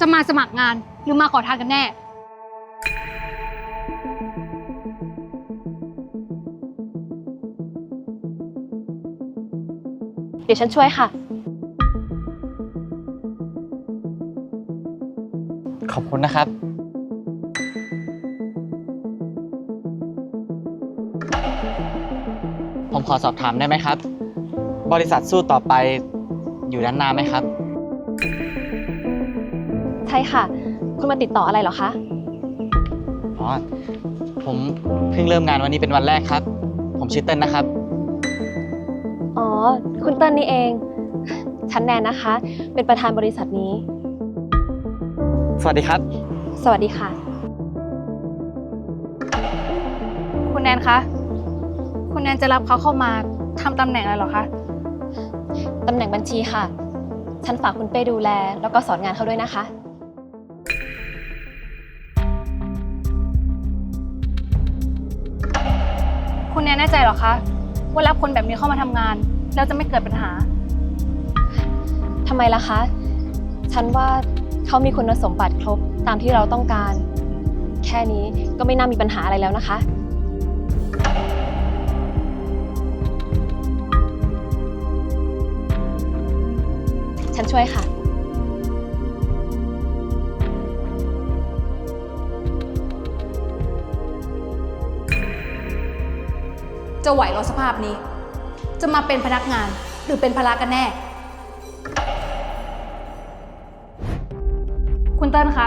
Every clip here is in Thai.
จะมาสมัครงานหรือมาขอทานกันแน่ เดี๋ยวฉันช่วยค่ะ ขอบคุณนะครับ ผมขอสอบถามได้ไหมครับ บริษัทสู้ต่อไปอยู่ด้านหน้าไหมครับ ใช่ค่ะ คุณมาติดต่ออะไรเหรอคะ อ๋อ ผมเพิ่งเริ่มงานวันนี้เป็นวันแรกครับ ผมชื่อเติ้ลนะครับ อ๋อ คุณเติ้ลนี่เอง ฉันแนนนะคะ เป็นประธานบริษัทนี้ สวัสดีครับ สวัสดีค่ะ คุณแนนคะ คุณแนนจะรับเขาเข้ามาทำตำแหน่งอะไรเหรอคะ ตำแหน่งบัญชีค่ะ ฉันฝากคุณเป้ดูแล แล้วก็สอนงานเขาด้วยนะคะ คุณแนนแน่ใจเหรอคะว่ารับคนแบบนี้เข้ามาทำงาน แล้วจะไม่เกิดปัญหา ทำไมล่ะคะ ฉันว่าเขามีคุณสมบัติครบตามที่เราต้องการ แค่นี้ก็ไม่น่ามีปัญหาอะไรแล้วนะคะ ฉันช่วยค่ะ จะไหวเหรอสภาพนี้ จะมาเป็นพนักงานหรือเป็นภาระกันแน่ คุณเติ้ลคะ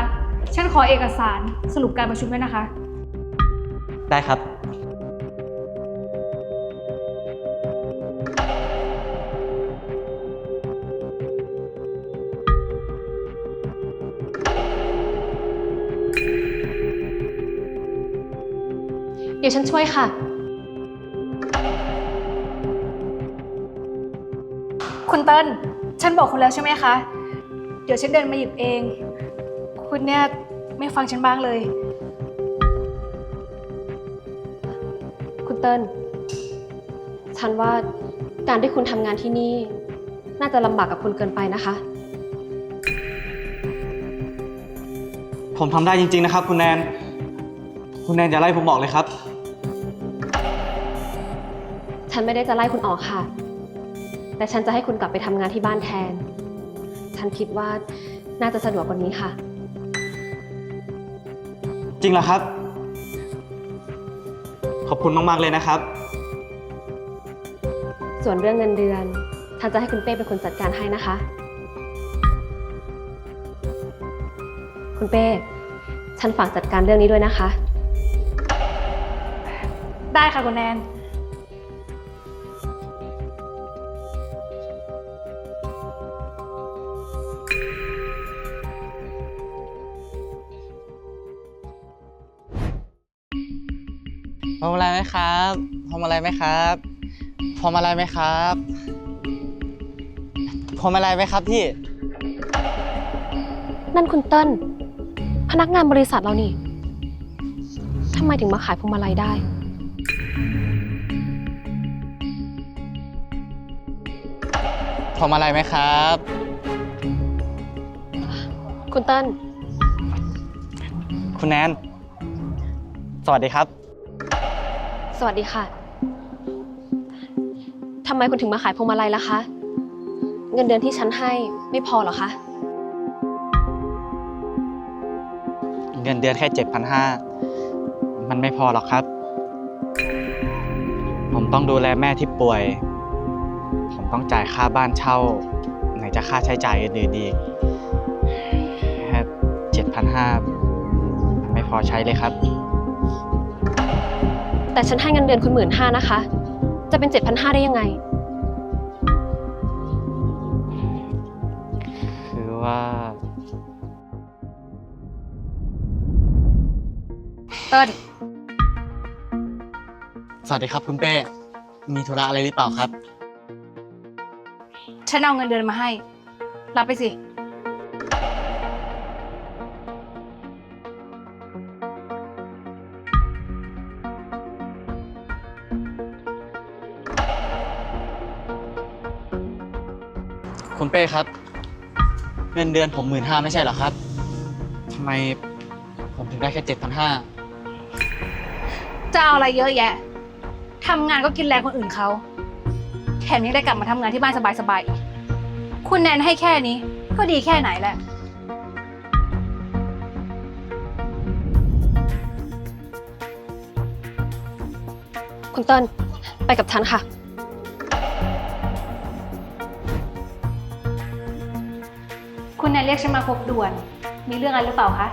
ฉันขอเอกสารสรุปการประชุมด้วยนะคะ ได้ครับ เดี๋ยวฉันช่วยค่ะ คุณเติ้ลฉันบอกคุณแล้วใช่ไหมคะ เดี๋ยวฉันเดินมาหยิบเอง คุณเนี่ยไม่ฟังฉันบ้างเลย คุณเติ้ลฉันว่าการที่คุณทำงานที่นี่ น่าจะลำบากกับคุณเกินไปนะคะ ผมทำได้จริง ๆ นะครับ คุณแนน คุณแนนอย่าไล่ผมบอกเลยครับ ฉันไม่ได้จะไล่คุณออกค่ะ แต่ฉันจะให้คุณกลับไปทำงานที่บ้านแทน ฉันคิดว่าน่าจะสะดวกกว่านี้ค่ะ จริงเหรอครับ ขอบคุณมาก ๆ เลยนะครับ ส่วนเรื่องเงินเดือน ฉันจะให้คุณเป้เป็นคนจัดการให้นะคะ คุณเป้ ฉันฝากจัดการเรื่องนี้ด้วยนะคะ ได้ค่ะคุณแนน พวงมาลัยไหมครับพวงมาลัยไหมครับพวงมาลัยไหมครับพวงมาลัยไหมครับพี่ นั่นคุณเติ้ลพนักงานบริษัทเรานี่ทำไมถึงมาขายพวงมาลัยได้ พวงมาลัยไหมครับ คุณเติ้ลคุณแนน สวัสดีครับ สวัสดีค่ะ ทำไมคุณถึงมาขายพวงมาลัยล่ะคะ เงินเดือนที่ฉันให้ไม่พอเหรอคะ เงินเดือนแค่เจ็ดพันห้ามันไม่พอหรอกครับ ผมต้องดูแลแม่ที่ป่วย ผมต้องจ่ายค่าบ้านเช่า ไหนจะค่าใช้จ่ายอื่นๆอีกแค่เจ็ดพันห้ามันไม่พอใช้เลยครับ แต่ฉันให้เงินเดือนคุณหมื่นห้านะคะ จะเป็นเจ็ดพันห้าได้ยังไง คือว่า เติ้ลสวัสดีครับคุณเป้ มีธุระอะไรหรือเปล่าครับ ฉันเอาเงินเดือนมาให้ รับไปสิ คุณเป้ครับ เงินเดือนผมหมื่นห้าไม่ใช่เหรอครับำไมผมถึงได้แค่เจ็ดพันห้าจะเอาอะไรเยอะแยะ ทำงานก็กินแรงคนอื่นเขา แถมยังได้กลับมาทำงานที่บ้านสบายๆอีก คุณแนนให้แค่นี้ ก็ดีแค่ไหนแหละ คุณเติ้ลไปกับฉันค่ะ รียกฉันมาพบด่วน มีเรื่องอะไรหรือเปล่าคะ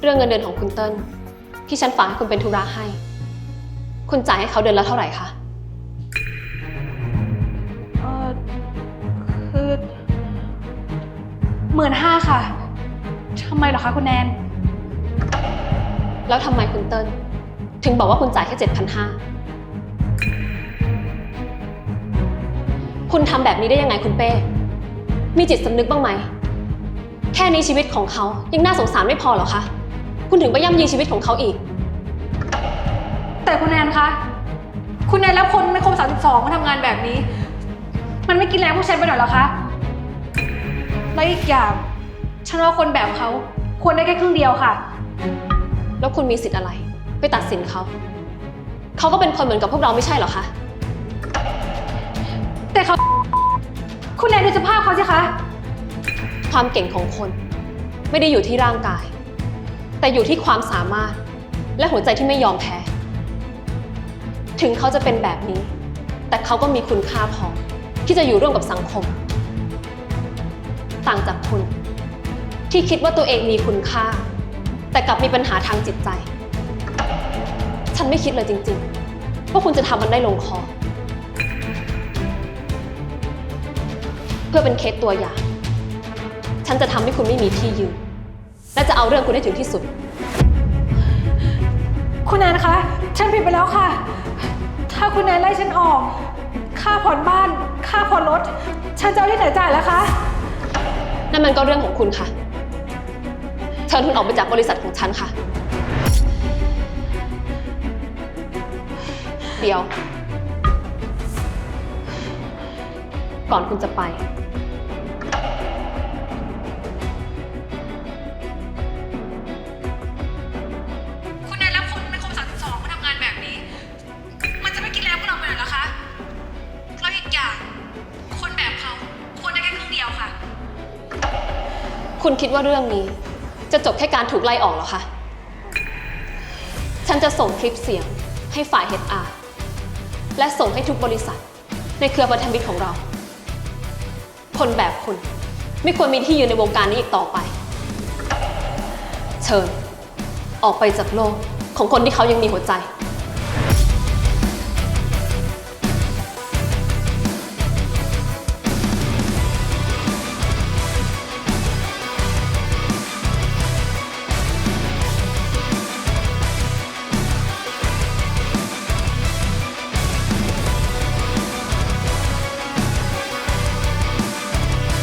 เรื่องเงินเดือนของคุณเติ้ลที่ฉันฝากให้คุณเป็นธุระให้ คุณจ่ายให้เขาเดือนละเท่าไหร่คะ เออคือหมื่นห้าค่ะทำไมเหรอคะคุณแนน แล้วทำไมคุณเติ้ลถึงบอกว่าคุณจ่ายแค่เจ็ดพันห้าคุณทำแบบนี้ได้ยังไงคุณเป้ มีจิตสำนึกบ้างไหม แค่นี้ชีวิตของเขายังน่าสงสารไม่พอเหรอคะ คุณถึงไปย่ำยีชีวิตของเขาอีก แต่คุณแนนคะ คุณแนนรับคนไม่ครบ32มาทำงานแบบนี้ มันไม่กินแรงพวกฉันไปหน่อยเหรอคะ และอีกอย่างฉันว่าคนแบบเขาควรได้แค่ครึ่งเดียวค่ะ แล้วคุณมีสิทธิ์อะไร ไปตัดสินเขา เขาก็เป็นคนเหมือนกับพวกเราไม่ใช่เหรอคะ แต่เขา คุณแนนดูสภาพเขาสิคะ ความเก่งของคน ไม่ได้อยู่ที่ร่างกาย แต่อยู่ที่ความสามารถ และหัวใจที่ไม่ยอมแพ้ ถึงเขาจะเป็นแบบนี้ แต่เขาก็มีคุณค่าพอที่จะอยู่ร่วมกับสังคม ต่างจากคุณ ที่คิดว่าตัวเองมีคุณค่า แต่กลับมีปัญหาทางจิตใจ ฉันไม่คิดเลยจริง ๆ ว่าคุณจะทำมันได้ลงคอ พื่อเป็นเคสตัวอย่าง ฉันจะทำให้คุณไม่มีที่ยืน และจะเอาเรื่องคุณให้ถึงที่สุด คุณแนนคะ ฉันผิดไปแล้วค่ะ ถ้าคุณแนนไล่ฉันออก ค่าผ่อนบ้าน ค่าผ่อนรถ ฉันจะเอาที่ไหนจ่ายแล้วคะ นั่นมันก็เรื่องของคุณค่ะ เชิญคุณออกไปจากบริษัทของฉันค่ะ เดี๋ยว ก่อนคุณจะไป คุณคิดว่าเรื่องนี้ จะจบแค่การถูกไล่ออกเหรอคะ ฉันจะส่งคลิปเสียงให้ฝ่าย HR และส่งให้ทุกบริษัท ในเครือพันธมิตรของเรา คนแบบคุณ ไม่ควรมีที่ยืนในวงการนี้อีกต่อไป เชิญ ออกไปจากโลกของคนที่เขายังมีหัวใจ